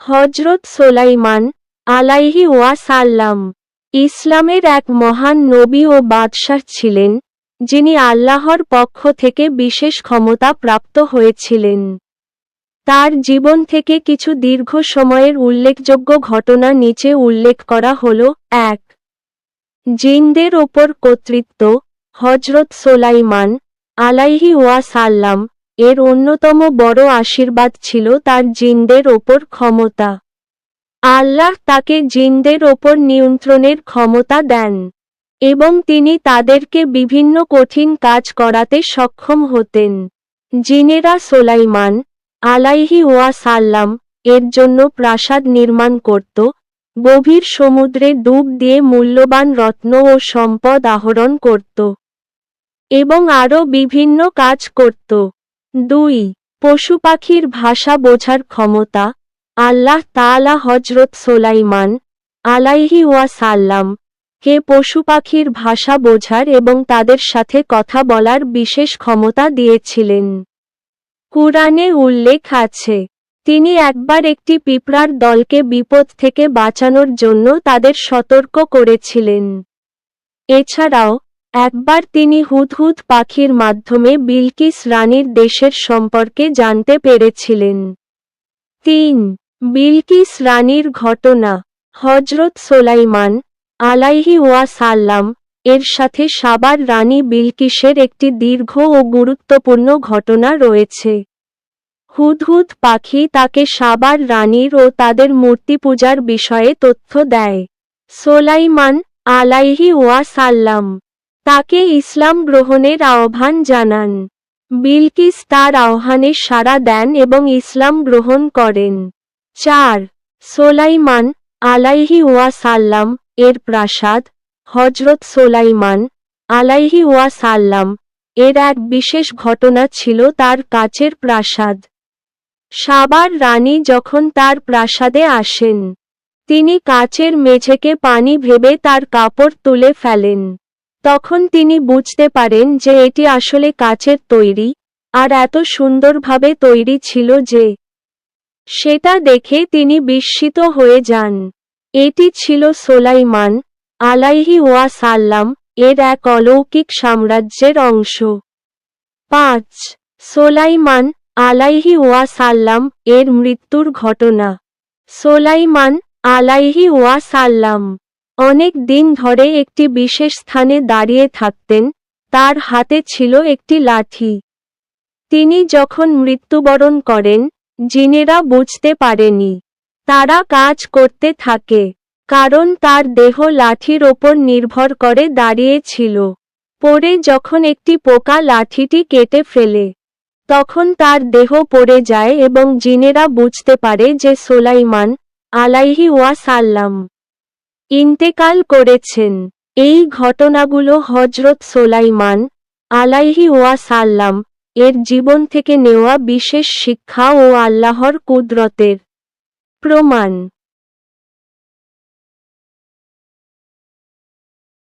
হজরত সোলাইমান আলাইহি ওয়াসাল্লাম ইসলামের এক মহান নবী ও বাদশাহ ছিলেন, যিনি আল্লাহর পক্ষ থেকে বিশেষ ক্ষমতা প্রাপ্ত হয়েছিলেন। তার জীবন থেকে কিছু দীর্ঘ সময়ের উল্লেখযোগ্য ঘটনা নিচে উল্লেখ করা হল, এক। জিনদের ওপর কর্তৃত্ব হজরত সোলাইমান আলাইহি ওয়াসাল্লাম এর অন্যতম বড় আশীর্বাদ ছিল তার জিনদের ওপর ক্ষমতা। আল্লাহ তাকে জিনদের ওপর নিয়ন্ত্রণের ক্ষমতা দেন, এবং তিনি তাদেরকে বিভিন্ন কঠিন কাজ করাতে সক্ষম হতেন। জিনেরা সোলাইমান আলাইহি ওয়াসাল্লাম এর জন্য প্রাসাদ নির্মাণ করত, গভীর সমুদ্রে ডুব দিয়ে মূল্যবান রত্ন ও সম্পদ আহরণ করত, এবং আরও বিভিন্ন কাজ করত। দুই, পশু পাখির ভাষা বোঝার ক্ষমতা, আল্লাহ তাআলা হজরত সোলাইমান আলাইহি ওয়াসাল্লাম কে পশু পাখির ভাষা বোঝার এবং তাদের সাথে কথা বলার বিশেষ ক্ষমতা দিয়েছিলেন। কুরআনে উল্লেখ আছে, তিনি একবার একটি পিঁপড়ার দলকে বিপদ থেকে বাঁচানোর জন্য তাদের সতর্ক করেছিলেন। এছাড়াও একবার তিনি হুদহুদ পাখির মাধ্যমে বিলকিস রানীর দেশের সম্পর্কে জানতে পেরেছিলেন। তিন, বিলকিস রানীর ঘটনা। হজরত সোলাইমান আলাইহি ওয়াসাল্লাম এর সাথে সাবার রানী বিলকিসের একটি দীর্ঘ ও গুরুত্বপূর্ণ ঘটনা রয়েছে। হুদহুদ পাখি তাকে সাবার রানীর ও তাদের মূর্তি পূজার বিষয়ে তথ্য দেয়। সোলাইমান আলাইহি ওয়াসাল্লাম তাকে ইসলাম গ্রহণের আহ্বান জানান। বিলকিস তার আহ্বানে সাড়া দেন এবং ইসলাম গ্রহণ করেন। চার, সোলাইমান আলাইহি ওয়াসাল্লাম এর প্রাসাদ হজরত সোলাইমান আলাইহি ওয়াসাল্লাম এর এক বিশেষ ঘটনা ছিল তার কাচের প্রাসাদ। সাবার রানী যখন তার প্রাসাদে আসেন, তিনি কাচের মেঝেকে পানি ভেবে তার কাপড় তুলে ফেলেন। তখন তিনি বুঝতে পারেন যে এটি আসলে কাচের তৈরি, আর এত সুন্দরভাবে তৈরি ছিল যে সেটা দেখে তিনি বিস্মিত হয়ে যান। এটি ছিল সোলাইমান আলাইহি ওয়া সাল্লাম এর এক অলৌকিক সাম্রাজ্যের অংশ। পাঁচ, সোলাইমান আলাইহি ওয়া সাল্লাম এর মৃত্যুর ঘটনা। সোলাইমান আলাইহি ওয়াসাল্লাম অনেক দিন ধরে একটি বিশেষ স্থানে দাঁড়িয়ে থাকতেন, তার হাতে ছিল একটি লাঠি। তিনি যখন মৃত্যুবরণ করেন, জিনেরা বুঝতে পারেনি। তারা কাজ করতে থাকে, কারণ তার দেহ লাঠির ওপর নির্ভর করে দাঁড়িয়েছিল। পরে যখন একটি পোকা লাঠিটি কেটে ফেলে, তখন তার দেহ পড়ে যায় এবং জিনেরা বুঝতে পারে যে সোলাইমান আলাইহি ওয়াসাল্লাম ইন্তেকাল করেছেন। এই ঘটনাগুলো হজরত সোলাইমান আলাইহি ওয়াসাল্লাম এর জীবন থেকে নেওয়া বিশেষ শিক্ষা ও আল্লাহর কুদরতের প্রমাণ।